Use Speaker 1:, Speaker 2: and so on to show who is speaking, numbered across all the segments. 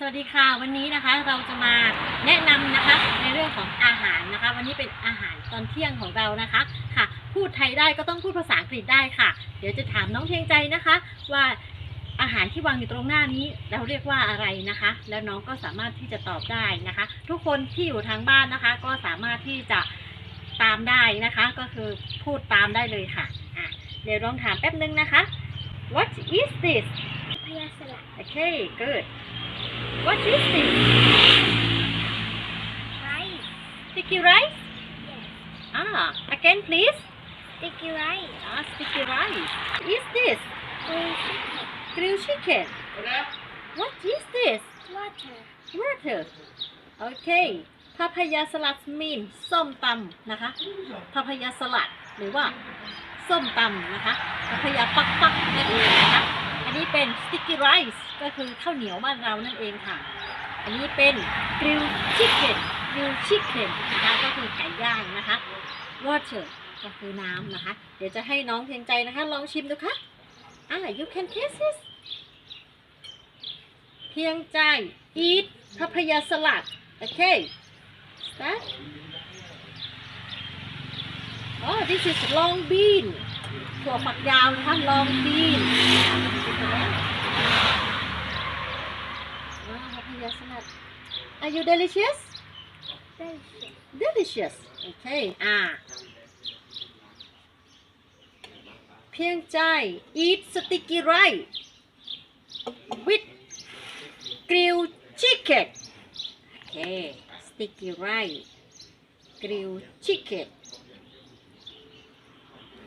Speaker 1: สวัสดีค่ะวันนี้นะคะเราจะมาแนะนำนะคะในเรื่องของอาหารนะคะ วันนี้เป็นอาหารตอนเที่ยงของเรานะคะค่ะ พูดไทยได้ก็ต้องพูดภาษาอังกฤษได้ค่ะ เดี๋ยวจะถามน้องเพียงใจนะคะ ว่าอาหารที่วางอยู่ตรงหน้านี้เราเรียกว่าอะไรนะคะ แล้วน้องก็สามารถที่จะตอบได้นะคะ ทุกคนที่อยู่ทางบ้านนะคะ ก็สามารถที่จะตามได้นะคะ ก็คือพูดตามได้เลยค่ะอะเดี๋ยวลองถามแป๊บนึงนะคะ What is this
Speaker 2: พยาสลัด
Speaker 1: Okay, good. What is this?
Speaker 2: ไร
Speaker 1: Sticky rice? Ah, again please.
Speaker 2: สติกกี้ไร
Speaker 1: Ah, sticky rice. Is this
Speaker 2: กรีน
Speaker 1: grilled chicken? What is this?
Speaker 2: วอเตอร์
Speaker 1: Water. Okay. Papaya salad mean ส้มตำนะคะ Papaya salad หรือว่าส้มตำนะคะ Papaya ปักปักนั่นเองนะคะ อันนี้เป็น sticky rice ก็คือข้าวเหนียวบ้านเรานั่นเองค่ะ อันนี้เป็น grilled chicken grilled chicken นะคะก็คือไก่ย่างนะคะ water ก็คือน้ำนะคะ เดี๋ยวจะให้น้องเพียงใจนะคะ ลองชิมดูค่ะอ่า you can taste this เพียงใจ eat papaya salad okay start oh this is long bean ถั่วฝักยาวนะคะ long bean อ่า papaya salad are you delicious
Speaker 2: ได้
Speaker 1: delicious okay อ่าเพียงใจ eat sticky rice with grilled chicken okay sticky rice grilled chicken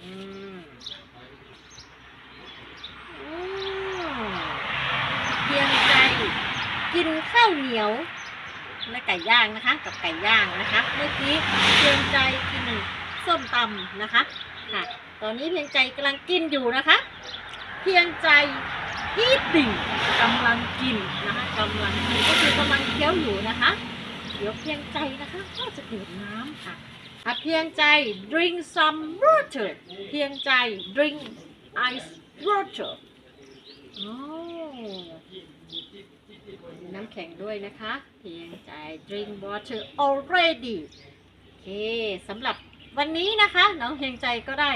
Speaker 1: อืมอืมเพียงใจ กินข้าวเหนียวและไก่ย่างนะคะ กับไก่ย่างนะคะ เมื่อกี้เพียงใจกินส้มตำนะคะค่ะตอนนี้เพียงใจกำลังกินอยู่นะคะ เพียงใจ eating กำลังกินนะคะกำลังกินก็คือกำลังเคี้ยวอยู่นะคะ เดี๋ยวเพียงใจนะคะก็จะดื่มน้ำค่ะอะเพียงใจ drink some water เพียงใจ drink ice water โอ้มี น้ำแข็งด้วยนะคะ เพียงใจ drink water already โอเคสำหรับวันนี้นะคะน้องเพียงใจก็ได้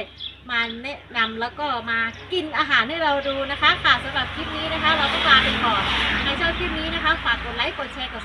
Speaker 1: มาแนะนำแล้วก็มากินอาหารให้เราดูนะคะ ค่ะสำหรับคลิปนี้นะคะ เราก็ลาไปก่อนใครชอบคลิปนี้นะคะ ฝากกดไลค์ กดแชร์ กด